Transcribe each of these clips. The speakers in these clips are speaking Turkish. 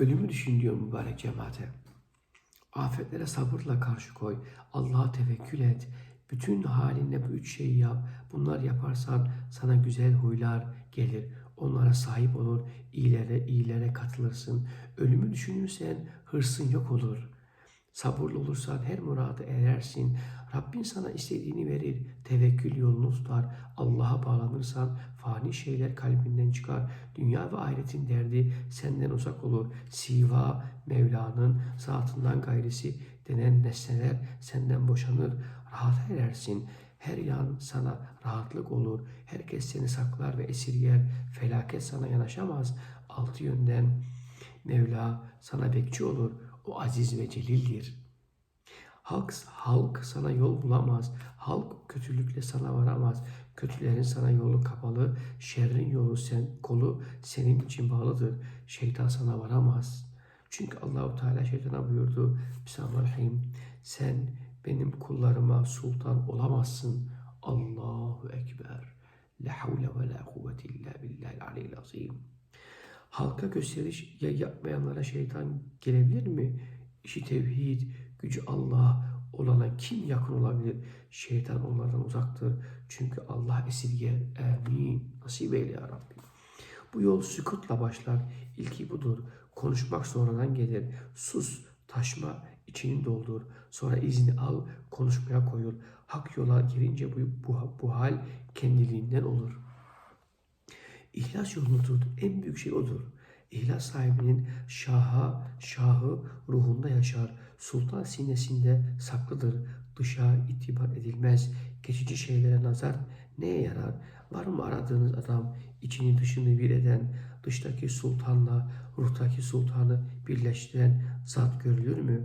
Ölümü düşün diyor mübarek cemaate. Afetlere sabırla karşı koy. Allah'a tevekkül et. Bütün halinle bu üç şeyi yap. Bunlar yaparsan sana güzel huylar gelir. Onlara sahip olur. iyilere iyilere katılırsın. Ölümü düşünürsen hırsın yok olur. Sabırlı olursan her murada erersin. Rabbin sana istediğini verir. Tevekkül yolunu tutar. Allah'a bağlanırsan fani şeyler kalbinden çıkar. Dünya ve ahiretin derdi senden uzak olur. Siva Mevla'nın zatından gayrisi denen nesneler senden boşanır. Rahat erersin. Her yan sana rahatlık olur. Herkes seni saklar ve esirger. Felaket sana yanaşamaz. Altı yönden Mevla sana bekçi olur. O aziz ve celildir. Halk, halk sana yol bulamaz. Halk kötülükle sana varamaz. Kötülerin sana yolu kapalı. Şerrin yolu sen kolu senin için bağlıdır. Şeytan sana varamaz. Çünkü Allahu Teala şeytana buyurdu. Bismillahirrahmanirrahim. Sen benim kullarıma sultan olamazsın. Allahu Ekber. La havle ve la kuvvete illa billahil aliyyil azim. Halka gösteriş ya yapmayanlara şeytan gelebilir mi? İşi tevhid, gücü Allah olana kim yakın olabilir? Şeytan onlardan uzaktır. Çünkü Allah esirger. Amin. Nasip eyle ya Rabbi. Bu yol sükutla başlar. İlki budur. Konuşmak sonradan gelir. Sus, taşma, içini doldur. Sonra izni al, konuşmaya koyul. Hak yola girince bu, bu, bu hal kendiliğinden olur. İhlas yolunu tut. En büyük şey odur. İhlas sahibinin şaha, şahı ruhunda yaşar. Sultan sinesinde saklıdır. Dışa itibar edilmez. Geçici şeylere nazar neye yarar? Var mı aradığınız adam içini dışını bir eden, dıştaki sultanla ruhtaki sultanı birleştiren zat görülür mü?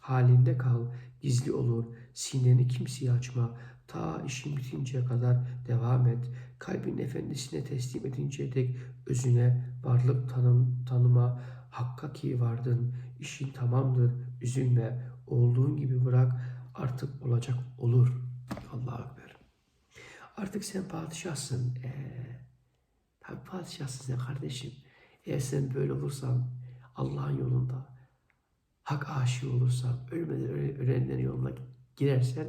Halinde kal, gizli olur, sineni kimseye açma, ta işin bitinceye kadar devam et. Kalbin efendisine teslim edinceye dek özüne varlık tanım, tanıma, hakka ki vardın, işin tamamdır, üzülme, olduğun gibi bırak, artık olacak olur. Allah'a Ekber. Artık sen padişahsın. Ee, tabii padişahsın sen kardeşim. Eğer sen böyle olursan Allah'ın yolunda hak aşığı olursan, ölmeden ölenlerin yoluna girersen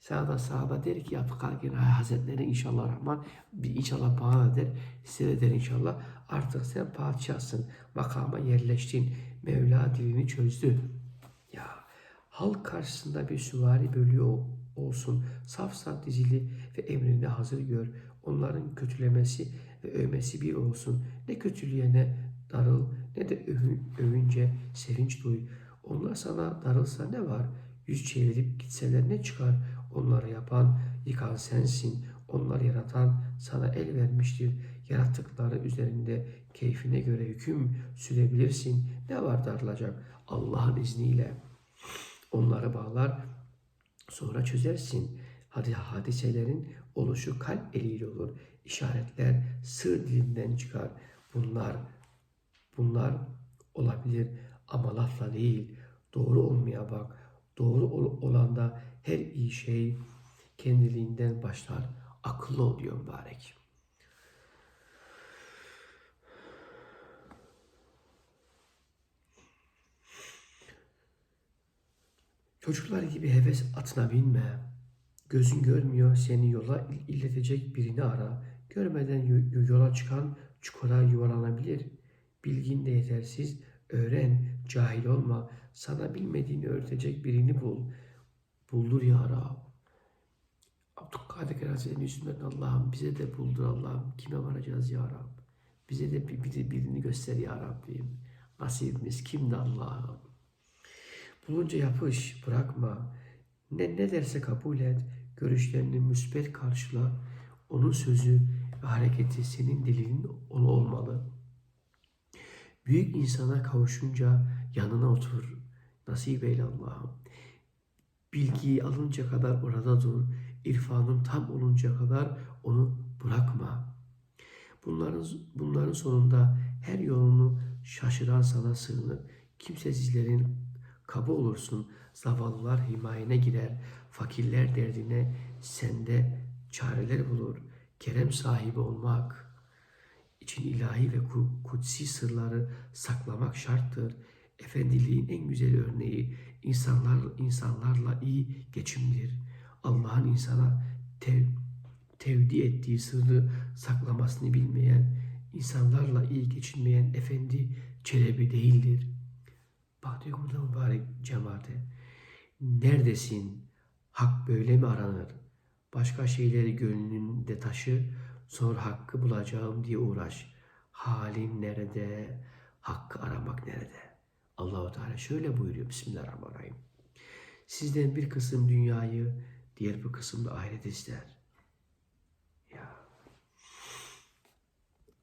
sağda sağda der ki Abdülkadir Hazretleri inşallah Rahman inşallah bana der size de der inşallah. Artık sen padişahsın makama yerleştin Mevla dilini çözdü. Ya halk karşısında bir süvari bölüyor olsun saf saf dizili ve emrine hazır gör onların kötülemesi ve övmesi bir olsun. Ne kötülüğe ne darıl ne de övün- övünce sevinç duy. Onlar sana darılsa ne var yüz çevirip gitseler ne çıkar onları yapan yıkan sensin onları yaratan sana el vermiştir yarattıkları üzerinde keyfine göre hüküm sürebilirsin ne var darılacak Allah'ın izniyle onları bağlar sonra çözersin. Hadi hadiselerin oluşu kalp eliyle olur. İşaretler sır dilinden çıkar. Bunlar bunlar olabilir ama lafla değil. Doğru olmaya bak. Doğru ol- olanda her iyi şey kendiliğinden başlar. Akıllı ol diyor mübarek. Çocuklar gibi heves atına binme. Gözün görmüyor seni yola il- illetecek birini ara. Görmeden yo- yola çıkan çukura yuvarlanabilir. Bilgin de yetersiz. Öğren, cahil olma. Sana bilmediğini öğretecek birini bul. Buldur ya Rab. Abdülkadir Hazretleri'nin yüzünden Allah'ım bize de buldur Allah'ım. Kime varacağız ya Rab? Bize de bir, bir- birini göster ya Rabbim. Nasibimiz kimdi Allah'ım? Bulunca yapış, bırakma. Ne, ne derse kabul et. Görüşlerini müsbet karşıla. Onun sözü ve hareketi senin dilinin olmalı. Büyük insana kavuşunca yanına otur. Nasip eyle Allah'ım. Bilgiyi alınca kadar orada dur. İrfanın tam olunca kadar onu bırakma. Bunların bunların sonunda her yolunu şaşıran sana sığınır. Kimsesizlerin kabı olursun. Zavallılar himayene girer. Fakirler derdine sende çareler bulur. Kerem sahibi olmak için ilahi ve ku- kutsi sırları saklamak şarttır. Efendiliğin en güzel örneği insanlar insanlarla iyi geçimdir. Allah'ın insana tev, tevdi ettiği sırrı saklamasını bilmeyen, insanlarla iyi geçinmeyen efendi Çelebi değildir. Bak diyor burada mübarek cemaate. Neredesin? Hak böyle mi aranır? Başka şeyleri gönlünde taşı, sonra hakkı bulacağım diye uğraş. Halin nerede? Hakkı aramak nerede? Allahu Teala şöyle buyuruyor Bismillahirrahmanirrahim. Sizden bir kısım dünyayı, diğer bir kısım da ahiret ister.